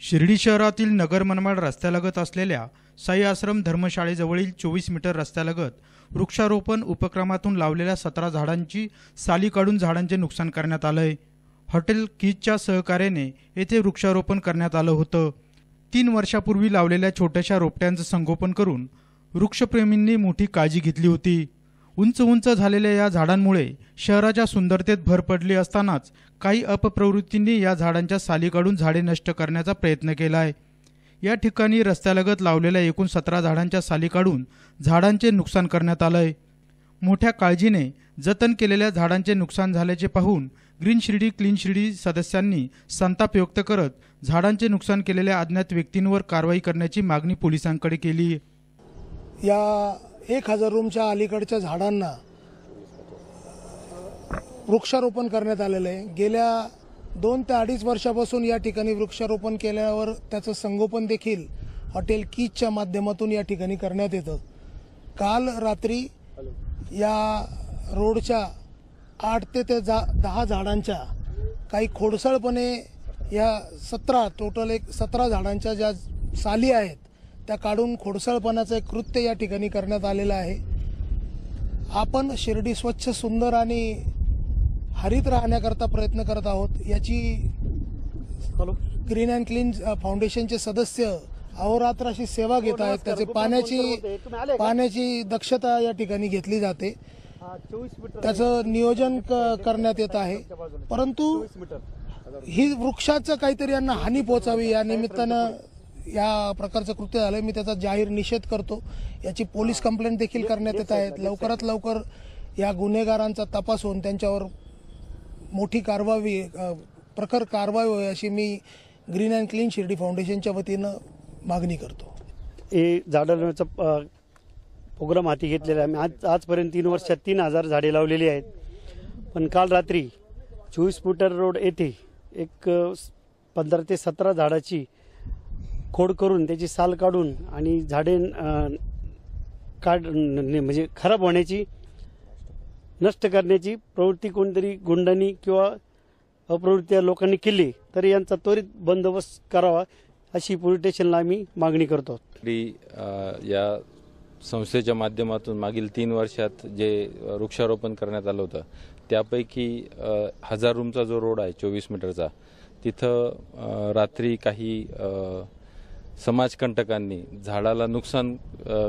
शिर्डी शहरातील नगर मनमाड रस्त्यालगत असलेल्या साई आश्रम धर्मशाळेजवळील चोवीस मीटर रस्त्यालगत वृक्षारोपण उपक्रमातून लावलेल्या सतरा झाडांची साली काढून झाडांचे नुकसान करण्यात आलंय. हॉटेल किजच्या सहकार्याने येथे वृक्षारोपण करण्यात आलं होतं. तीन वर्षापूर्वी लावलेल्या छोट्याशा रोपट्यांचं संगोपन करून वृक्षप्रेमींनी मोठी काळजी घेतली होती. उंच उंच झालेल्या या झाडांमुळे शहराच्या सुंदरतेत भर पडली असतानाच काही अपप्रवृत्तींनी या झाडांच्या साली काढून झाडे नष्ट करण्याचा प्रयत्न केला आहे. या ठिकाणी रस्त्यालगत लावलेल्या एकूण सतरा झाडांच्या साली काढून झाडांचे नुकसान करण्यात आलं आहे. मोठ्या काळजीने जतन केलेल्या झाडांचे नुकसान झाल्याचे पाहून ग्रीन शिर्डी क्लीन शिर्डी सदस्यांनी संताप व्यक्त करत झाडांचे नुकसान केलेल्या अज्ञात व्यक्तींवर कारवाई करण्याची मागणी पोलिसांकडे केली या एक हजार रूमच्या अलीकडच्या झाडांना वृक्षारोपण करण्यात आलेलं आहे. गेल्या दोन ते अडीच वर्षापासून या ठिकाणी वृक्षारोपण केल्यावर त्याचं संगोपन देखील हॉटेल कीजच्या माध्यमातून या ठिकाणी करण्यात येतं. काल रात्री या रोडच्या आठ ते ते जा दहा झाडांच्या काही खोडसळपणे या सतरा टोटल एक सतरा झाडांच्या ज्या साली आहेत त्या काढून खोडसळपणाचं एक कृत्य या ठिकाणी करण्यात आलेलं आहे. आपण शिर्डी स्वच्छ सुंदर आणि हरित राहण्याकरता प्रयत्न करत आहोत. याची ग्रीन अँड क्लीन फाउंडेशनचे सदस्य अहोरात्र अशी सेवा घेत आहेत. त्याचे पाण्याची पाण्याची दक्षता या ठिकाणी घेतली जाते. त्याचं नियोजन करण्यात येत आहे. परंतु ही वृक्षाचं काहीतरी यांना हानी पोचावी या निमित्तानं या प्रकारचं कृत्य झालंय मी त्याचा जाहीर निषेध करतो. याची पोलीस कंप्लेंट देखील करण्यात येत आहेत. लवकरात लवकर या गुन्हेगारांचा तपास होऊन त्यांच्यावर मोठी कारवाई प्रखर कारवाई होईल अशी मी ग्रीन अँड क्लीन शिर्डी फाउंडेशनच्या वतीनं मागणी करतो. हे झाडं लावण्याचा प्रोग्राम हाती घेतलेला आहे. आम्ही आज आजपर्यंत तीन वर्षात तीन हजार झाडे लावलेली आहेत. पण काल रात्री चोवीस फुटर रोड येथे एक पंधरा ते सतरा झाडाची खोड करून त्याची साल काढून आणि झाडे काढ म्हणजे खराब होण्याची नष्ट करण्याची प्रवृत्ती कोणतरी गुंडांनी किंवा अप्रवृत्ती या लोकांनी केली तर यांचा त्वरित बंदोबस्त करावा अशी पोलीस स्टेशनला आम्ही मागणी करतो. या संस्थेच्या माध्यमातून मागील तीन वर्षात जे वृक्षारोपण करण्यात आलं होतं त्यापैकी हजार रूमचा जो रोड आहे चोवीस मीटरचा तिथं रात्री काही समाजकंटकांनी झाडाला नुकसान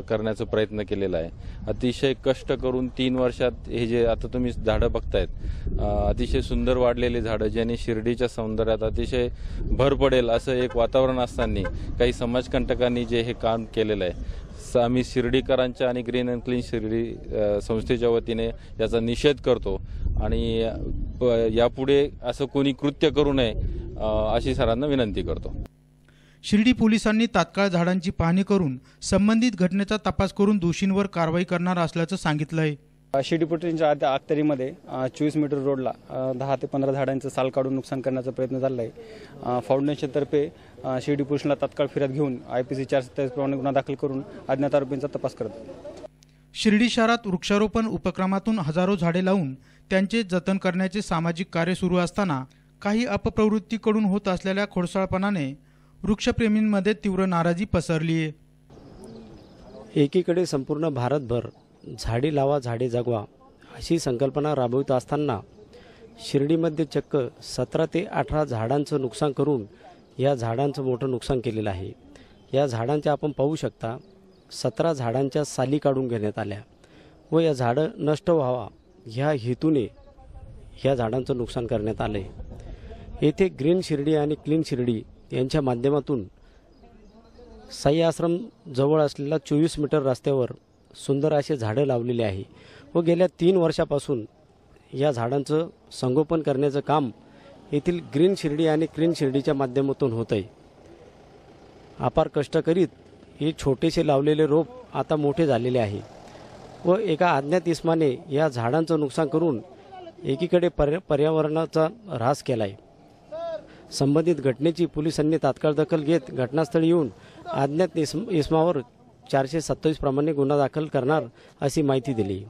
करण्याचा प्रयत्न केलेला आहे. अतिशय कष्ट करून तीन वर्षात हे जे आता तुम्ही झाडं बघतायत अतिशय सुंदर वाढलेली झाडं ज्याने शिर्डीच्या सौंदर्यात अतिशय भर पडेल असं एक वातावरण असताना काही समाजकंटकांनी जे हे काम केलेलं आहे. स- आम्ही शिर्डीकरांच्या आणि ग्रीन अँड क्लीन शिर्डी संस्थेच्या वतीने याचा निषेध करतो आणि प- यापुढे असं कोणी कृत्य करू नये अशी सरांना विनंती करतो. शिर्डी पोलिसांनी तात्काळ झाडांची पाहणी करून संबंधित घटनेचा तपास करून दोषींवर कारवाई करणार असल्याचं सांगितलंय. शिर्डी पोलीसांच्या आत- अखत्यारीमध्ये चोवीस मीटर रोडला दहा ते पंधरा झाडांचं साल काढून नुकसान करण्याचा प्रयत्न झाला आहे फाउंडेशनतर्फे शिर्डी पोलिसांना तात्काळ फिर्याद घेऊन आय पी सी चार गुन्हा दाखल करून अज्ञात आरोपींचा तपास करत शिर्डी शहरात वृक्षारोपण उपक्रमातून हजारो झाडे लावून त्यांचे जतन करण्याचे सामाजिक कार्य सुरू असताना काही अपप्रवृत्तीकडून होत असलेल्या खोडसाळपणाने वृक्षप्रेमींमध्ये तीव्र नाराजी पसरली आहे. एकीकडे संपूर्ण भारतभर झाडे लावा झाडे जगवा अशी संकल्पना राबवित असताना शिर्डीमध्ये चक्क सतरा ते अठरा झाडांचं नुकसान करून या झाडांचं मोठं नुकसान केलेलं आहे. या झाडांच्या आपण पाहू शकता सतरा झाडांच्या साली काढून घेण्यात आल्या व या झाडं नष्ट व्हावा ह्या हेतूने ह्या झाडांचं नुकसान करण्यात आलं आहे येथे ग्रीन शिर्डी आणि क्लीन शिर्डी यांच्या माध्यमातून साई आश्रम जवळ असलेल्या चोवीस मीटर रस्त्यावर सुंदर असे झाडं लावलेले आहे व गेल्या तीन वर्षापासून या झाडांचं संगोपन करण्याचं काम येथील ग्रीन शिर्डी आणि क्लीन शिर्डीच्या माध्यमातून होत आहे. अपार कष्ट करीत हे छोटेसे लावलेले रोप आता मोठे झालेले आहे व एका अज्ञात इस्माने या झाडांचं नुकसान करून एकीकडे पर्या पर्यावरणाचा ऱ्हास केला आहे संबंधित घटनेची पोलिसांनी तात्काळ दखल घेत घटनास्थळी येऊन अज्ञात इस्म इस्मावर चारशे सत्तावीस प्रमाणे गुन्हा दाखल करणार अशी माहिती दिली.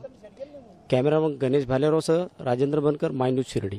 कॅमेरामन गणेश भालेरावसह राजेंद्र बनकर माय न्यूज शिर्डी.